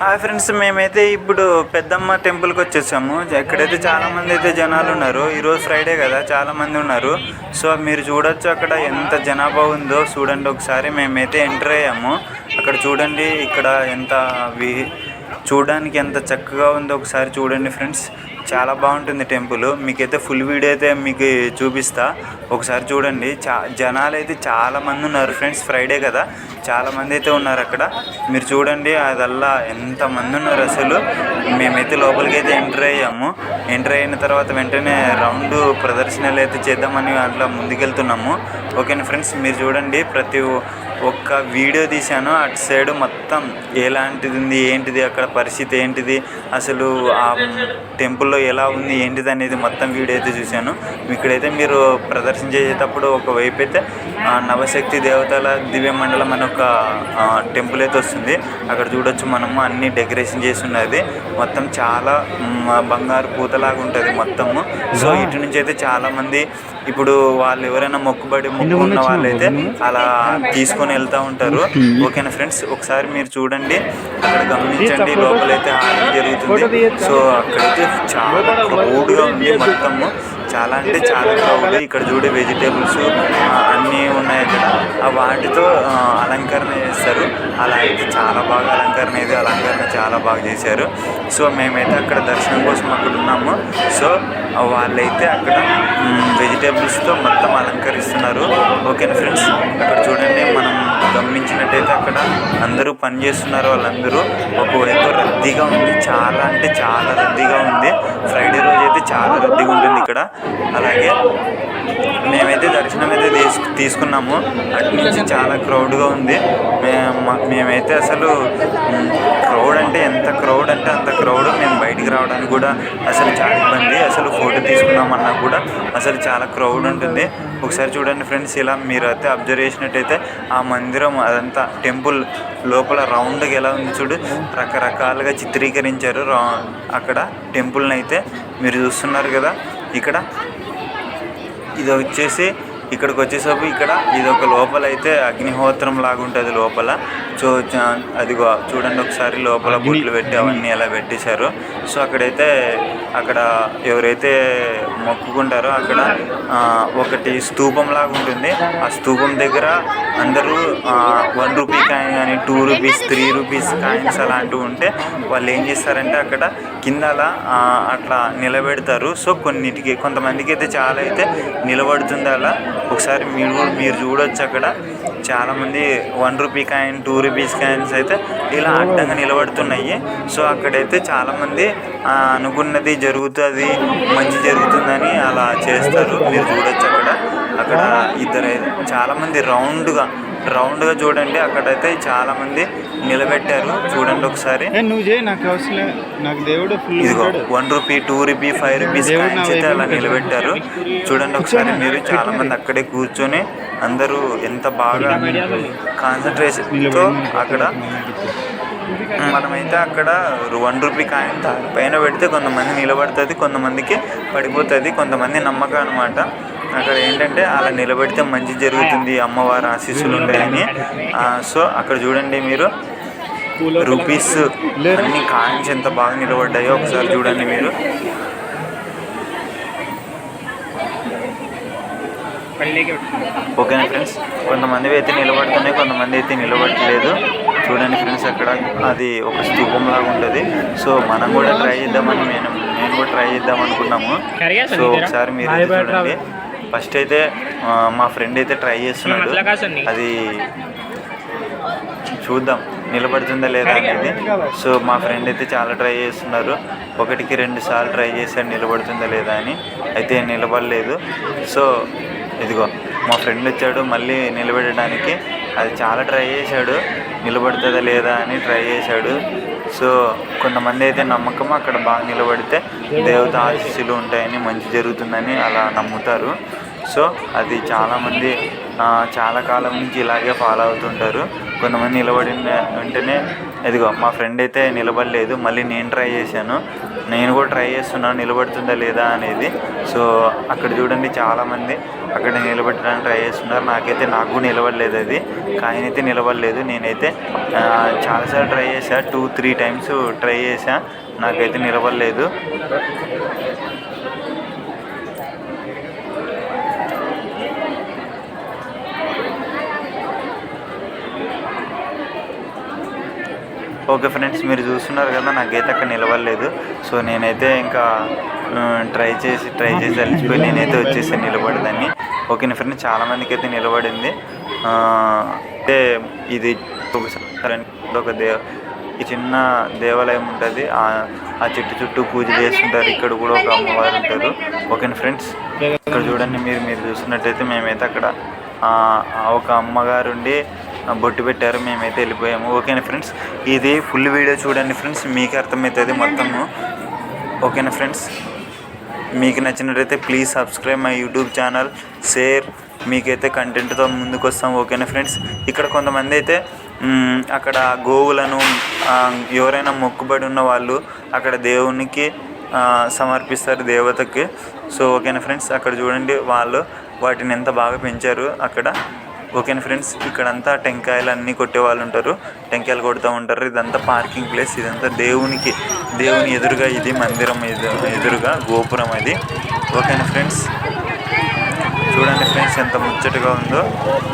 Hi friends మేమైతే ఇప్పుడు పెద్దమ్మ టెంపుల్కి వచ్చేసాము. ఇక్కడైతే చాలామంది అయితే జనాలు ఉన్నారు. ఈరోజు ఫ్రైడే కదా చాలామంది ఉన్నారు. సో మీరు చూడొచ్చు అక్కడ ఎంత జనాభా ఉందో. చూడండి ఒకసారి మేమైతే ఎంటర్ అయ్యాము. అక్కడ చూడండి ఇక్కడ ఎంత వి చూడడానికి ఎంత చక్కగా ఉందో ఒకసారి చూడండి ఫ్రెండ్స్. చాలా బాగుంటుంది టెంపుల్. మీకైతే ఫుల్ వీడియో అయితే మీకు చూపిస్తా. ఒకసారి చూడండి చా జనాలు అయితే చాలా మంది ఉన్నారు ఫ్రెండ్స్. ఫ్రైడే కదా చాలా మంది అయితే ఉన్నారు అక్కడ. మీరు చూడండి అదల్లా ఎంతమంది ఉన్నారు అసలు. మేమైతే లోపలికి అయితే ఎంటర్ అయ్యాము. ఎంటర్ అయిన తర్వాత వెంటనే రౌండ్ ప్రదర్శనలు అయితే చేద్దామని అట్లా ముందుకెళ్తున్నాము. ఓకేనా ఫ్రెండ్స్? మీరు చూడండి ప్రతి ఒక్క వీడియో తీశాను. అటు సైడ్ మొత్తం ఎలాంటిది ఉంది ఏంటిది అక్కడ పరిస్థితి ఏంటిది అసలు ఆ టెంపుల్లో ఎలా ఉంది ఏంటిది అనేది మొత్తం వీడియో అయితే చూశాను. ఇక్కడైతే మీరు ప్రదర్శన చేసేటప్పుడు ఒకవైపు అయితే ఆ, నవశక్తి దేవతల దివ్య మండలం అనే ఒక ఆ, టెంపుల్ అయితే వస్తుంది. అక్కడ చూడొచ్చు మనము అన్ని డెకరేషన్ చేసి ఉన్నది. మొత్తం చాలా బంగారు పూతలాగా ఉంటుంది మొత్తము. సో ఇటు నుంచి అయితే చాలా మంది ఇప్పుడు వాళ్ళు ఎవరైనా మొక్కుబడి మొక్కు ఉన్న వాళ్ళైతే అలా తీసుకొని వెళ్తూ ఉంటారు. ఓకేనా ఫ్రెండ్స్? ఒకసారి మీరు చూడండి. అక్కడ గమనించండి. లోపలైతే హారం జరుగుతుంది. సో అక్కడైతే చాలా క్రౌడ్గా ఉంది మొత్తము. చాలా అంటే చాలా క్రౌడ్ ఇక్కడ చూడే వెజిటేబుల్స్ అన్నీ ఉన్నాయి అక్కడ వాటితో అలంకరణ చేస్తారు. అలా అయితే చాలా బాగా అలంకరణ అయితే అలంకరణ చాలా బాగా చేశారు. సో మేమైతే అక్కడ దర్శనం కోసం అక్కడ ఉన్నాము. సో వాళ్ళైతే అక్కడ వెజిటేబుల్స్తో మొత్తం అలంకరిస్తున్నారు. ఓకేనా ఫ్రెండ్స్? అక్కడ చూడండి మనం గమనించినట్టయితే అక్కడ అందరూ పని చేస్తున్నారు వాళ్ళందరూ ఒకవైపు రద్దీగా ఉంది. చాలా అంటే చాలా రద్దీగా ఉంది. ఫ్రైడే రోజు అయితే చాలా రద్దీగా ఉంటుంది ఇక్కడ. అలాగే మేమైతే దర్శనం అయితే తీసు తీసుకున్నాము. అటు నుంచి చాలా క్రౌడ్గా ఉంది. మేము మేమైతే అసలు క్రౌడ్ అంటే ఎంత క్రౌడ్ అంటే అంత క్రౌడ్. మేము బయటికి రావడానికి కూడా అసలు చాలా ఇబ్బంది. అసలు ఫోటో తీసుకున్నామన్నా కూడా అసలు చాలా క్రౌడ్ ఉంటుంది. ఒకసారి చూడండి ఫ్రెండ్స్ ఇలా మీరు అయితే అబ్జర్వ్ చేసినట్టయితే ఆ మందిరం అదంతా టెంపుల్ లోపల రౌండ్గా ఎలా ఉంది చూడు. రకరకాలుగా చిత్రీకరించారు. అక్కడ టెంపుల్ని అయితే మీరు చూస్తున్నారు కదా. ఇక్కడ ఇది వచ్చేసి ఇక్కడికి వచ్చేసరికి ఇక్కడ ఇది ఒక లోపల అయితే అగ్నిహోత్రం లాగా ఉంటుంది లోపల. సో అదిగో చూడండి ఒకసారి లోపల బుట్లు పెట్టి అవన్నీ ఎలా పెట్టేశారు. సో అక్కడైతే అక్కడ ఎవరైతే మొక్కుకుంటారో అక్కడ ఒకటి స్తూపం లాగా ఉంటుంది. ఆ స్తూపం దగ్గర అందరూ వన్ రూపీ కాయిన్ కానీ two rupees three rupees coins అలాంటివి ఉంటే వాళ్ళు ఏం చేస్తారంటే అక్కడ కింద అలా అట్లా నిలబెడతారు. సో కొన్నిటికి కొంతమందికి అయితే చాలా అయితే నిలబడుతుంది అలా. ఒకసారి మీరు మీరు చూడొచ్చు అక్కడ. చాలామంది one rupee coin two rupees scans అయితే ఇలా అడ్డంగా నిలబడుతున్నాయి. సో అక్కడైతే చాలామంది అనుకున్నది జరుగుతుంది మంచి జరుగుతుందని అలా చేస్తారు. మీరు చూడొచ్చు అక్కడ. అక్కడ ఇద్దరు చాలామంది రౌండ్గా రౌండ్గా చూడండి. అక్కడైతే చాలామంది నిలబెట్టారు. చూడండి ఒకసారి. ఏ నువ్వు చేయి నాకు అవసరం లేదు. నాకు దేవుడు ఫుల్ ఇదిగో one rupee two rupee five rupees coins అయితే అలా నిలబెట్టారు. చూడండి ఒకసారి మీరు చాలా మంది అక్కడే కూర్చొని అందరూ ఎంత బాగా కాన్సన్ట్రేషన్తో అక్కడ మనమైతే అక్కడ వన్ రూపీ కాయిన్ పైన పెడితే కొంతమంది నిలబడుతుంది కొంతమందికి పడిపోతుంది కొంతమంది నమ్మకం అనమాట అక్కడ ఏంటంటే అలా నిలబెడితే మంచి జరుగుతుంది అమ్మవారి ఆశీస్సులు ఉంటాయని. సో అక్కడ చూడండి మీరు. రూపీస్ అన్ని కాయిన్స్ ఎంత బాగా నిలబడ్డాయో ఒకసారి చూడండి మీరు. ఓకేనా ఫ్రెండ్స్? కొంతమంది అయితే నిలబడుతున్నాయి కొంతమంది అయితే నిలబడట్లేదు. చూడండి ఫ్రెండ్స్ అక్కడ అది ఒక స్తూపం లాగా ఉంటుంది. సో మనం కూడా ట్రై చేద్దామని నేను నేను కూడా ట్రై చేద్దాం అనుకున్నాము. సో ఒకసారి మీరు చూడండి. ఫస్ట్ అయితే మా ఫ్రెండ్ అయితే ట్రై చేస్తున్నాడు. అది చూద్దాం నిలబడుతుందా లేదా అనేది. సో మా ఫ్రెండ్ అయితే చాలా ట్రై చేస్తున్నారు. ఒకటికి రెండు సార్లు ట్రై చేశాడు నిలబడుతుందా లేదా అని. అయితే నిలబడలేదు. సో ఇదిగో మా ఫ్రెండ్ వచ్చాడు మళ్ళీ నిలబెట్టడానికి అది చాలా ట్రై చేశాడు నిలబడుతుందా లేదా అని ట్రై చేశాడు. సో కొంతమంది అయితే నమ్మకం అక్కడ బాగా నిలబడితే దేవత ఆశీస్సులు ఉంటాయని మంచి జరుగుతుందని అలా నమ్ముతారు. సో అది చాలామంది చాలా కాలం నుంచి ఇలాగే ఫాలో అవుతుంటారు. కొంతమంది నిలబడిన వెంటనే ఇదిగో మా ఫ్రెండ్ అయితే నిలబడలేదు మళ్ళీ నేను ట్రై చేశాను. నేను కూడా ట్రై చేస్తున్నాను నిలబడుతుందా లేదా అనేది. సో అక్కడ చూడండి చాలామంది అక్కడ నిలబెట్టడానికి ట్రై చేస్తున్నారు. నాకైతే నాకు కూడా నిలబడలేదు అది. కాయిన్ అయితే నిలబడలేదు. నేనైతే చాలాసార్లు ట్రై చేశా. టూ త్రీ టైమ్స్ ట్రై చేశా. నాకైతే నిలబడలేదు. ఓకే ఫ్రెండ్స్ మీరు చూస్తున్నారు కదా నాకైతే అక్కడ నిలబడలేదు. సో నేనైతే ఇంకా ట్రై చేసి ట్రై చేసి అలిసిపోయి నేనైతే వచ్చేసాను నిలబడదాన్ని. ఒక ఫ్రెండ్స్ చాలామందికి అయితే నిలబడింది. అంటే ఇది ఒక దే ఈ చిన్న దేవాలయం ఉంటుంది. ఆ చెట్టు చుట్టూ పూజ చేస్తుంటారు. ఇక్కడ కూడా ఒక అమ్మవారు ఉంటారు. ఓకే ఫ్రెండ్స్ ఇక్కడ చూడండి మీరు మీరు చూస్తున్నట్టయితే మేమైతే అక్కడ ఒక అమ్మగారు ఉండి బొట్టు పెట్టారు. మేమైతే వెళ్ళిపోయాము. ఓకేనా ఫ్రెండ్స్ ఇది ఫుల్ వీడియో చూడండి ఫ్రెండ్స్. మీకు అర్థమవుతుంది మొత్తము. ఓకేనా ఫ్రెండ్స్. మీకు నచ్చినట్టయితే please subscribe my YouTube channel share మీకైతే కంటెంట్తో ముందుకు వస్తాం ఓకేనా ఫ్రెండ్స్ ఇక్కడ కొంతమంది అయితే అక్కడ గోవులను ఎవరైనా మొక్కుబడి ఉన్న వాళ్ళు అక్కడ దేవునికి సమర్పిస్తారు దేవతకి. సో ఓకేనా ఫ్రెండ్స్ అక్కడ చూడండి వాళ్ళు వాటిని ఎంత బాగా పెంచారు అక్కడ. ఓకేనా ఫ్రెండ్స్ ఇక్కడంతా టెంకాయలు అన్నీ కొట్టే వాళ్ళు ఉంటారు. టెంకాయలు కొడుతూ ఉంటారు. ఇదంతా పార్కింగ్ ప్లేస్ ఇదంతా దేవునికి దేవుని ఎదురుగా ఇది మందిరం ఎదురుగా గోపురం అది. ఓకేనా ఫ్రెండ్స్. చూడండి ఫ్రెండ్స్ ఎంత ముచ్చటగా ఉందో.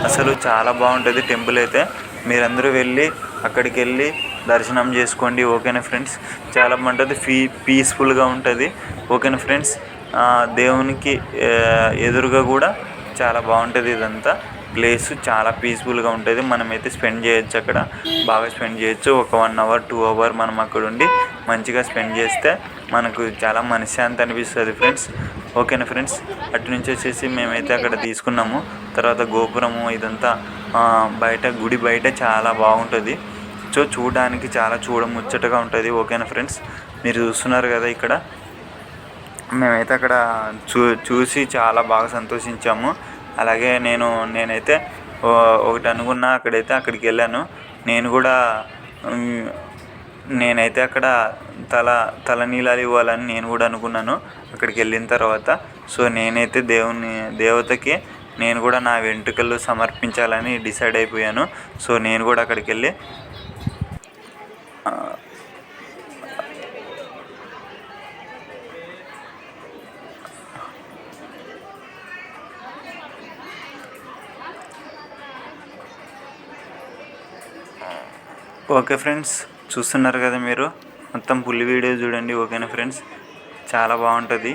అసలు చాలా బాగుంటుంది టెంపుల్ అయితే. మీరందరూ వెళ్ళి అక్కడికి వెళ్ళి దర్శనం చేసుకోండి. ఓకేనా ఫ్రెండ్స్. చాలా బాగుంటుంది. ఫీ పీస్ఫుల్గా ఉంటుంది. ఓకేనా ఫ్రెండ్స్. దేవునికి ఎదురుగా కూడా చాలా బాగుంటుంది ఇదంతా. ప్లేస్ చాలా పీస్ఫుల్గా ఉంటుంది. మనమైతే స్పెండ్ చేయొచ్చు అక్కడ. బాగా స్పెండ్ చేయొచ్చు. ఒక వన్ అవర్ టూ అవర్ మనం అక్కడ ఉండి మంచిగా స్పెండ్ చేస్తే మనకు చాలా మనశ్శాంతి అనిపిస్తుంది ఫ్రెండ్స్. ఓకేనా ఫ్రెండ్స్? అటు నుంచి వచ్చేసి మేమైతే అక్కడ తీసుకున్నాము. తర్వాత గోపురము ఇదంతా బయట గుడి బయట చాలా బాగుంటుంది. సో చూడడానికి చాలా చూడముచ్చటగా ఉంటుంది. ఓకేనా ఫ్రెండ్స్? మీరు చూస్తున్నారు కదా ఇక్కడ. మేమైతే అక్కడ చూ చూసి చాలా బాగా సంతోషించాము. అలాగే నేను నేనైతే ఒకటి అనుకున్నా అక్కడైతే అక్కడికి వెళ్ళాను. నేను కూడా నేనైతే అక్కడ తల తల నీలాలు ఇవ్వాలని నేను కూడా అనుకున్నాను అక్కడికి వెళ్ళిన తర్వాత. సో నేనైతే దేవుని దేవతకి నేను కూడా నా వెంట్రుకలు సమర్పించాలని డిసైడ్ అయిపోయాను. సో నేను కూడా అక్కడికి వెళ్ళి ఓకే ఫ్రెండ్స్ చూస్తున్నారు కదా మీరు? మొత్తం ఫుల్ వీడియో చూడండి ఓకేనా ఫ్రెండ్స్? చాలా బాగుంటుంది.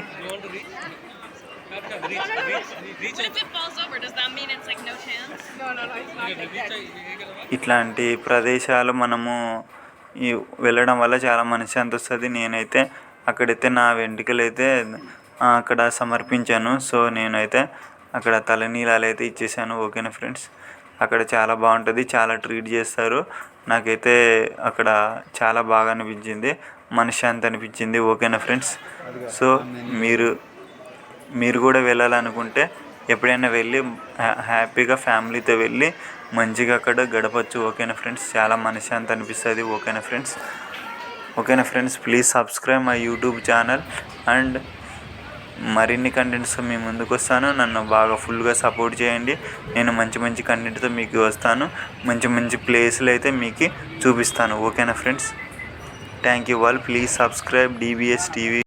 ఇట్లాంటి ప్రదేశాలు మనము వెళ్ళడం వల్ల చాలా మనశ్శాంతి వస్తుంది. నేనైతే అక్కడైతే నా వెంట్రుకలు అయితే అక్కడ సమర్పించాను. సో నేనైతే అక్కడ తలనీలాలు అయితే ఇచ్చేసాను ఓకేనా ఫ్రెండ్స్? అక్కడ చాలా బాగుంటుంది చాలా ట్రీట్ చేస్తారు. నాకైతే అక్కడ చాలా బాగా అనిపించింది. మనశ్శాంతి అనిపించింది. ఓకేనా ఫ్రెండ్స్ సో మీరు మీరు కూడా వెళ్ళాలనుకుంటే ఎప్పుడైనా వెళ్ళి హ్యా- హ్యాపీగా ఫ్యామిలీతో వెళ్ళి మంచిగా అక్కడ గడపచ్చు. ఓకేనా ఫ్రెండ్స్ చాలా మనశ్శాంతి అనిపిస్తుంది. ఓకేనా ఫ్రెండ్స్ ఓకేనా friends please subscribe my YouTube channel and మరిన్ని కంటెంట్స్తో మీ ముందుకు వస్తాను. నన్ను బాగా ఫుల్గా సపోర్ట్ చేయండి. నేను మంచి మంచి కంటెంట్తో మీకు వస్తాను. మంచి మంచి ప్లేస్లు అయితే మీకు చూపిస్తాను. ఓకేనా friends thank you all please subscribe DBS TV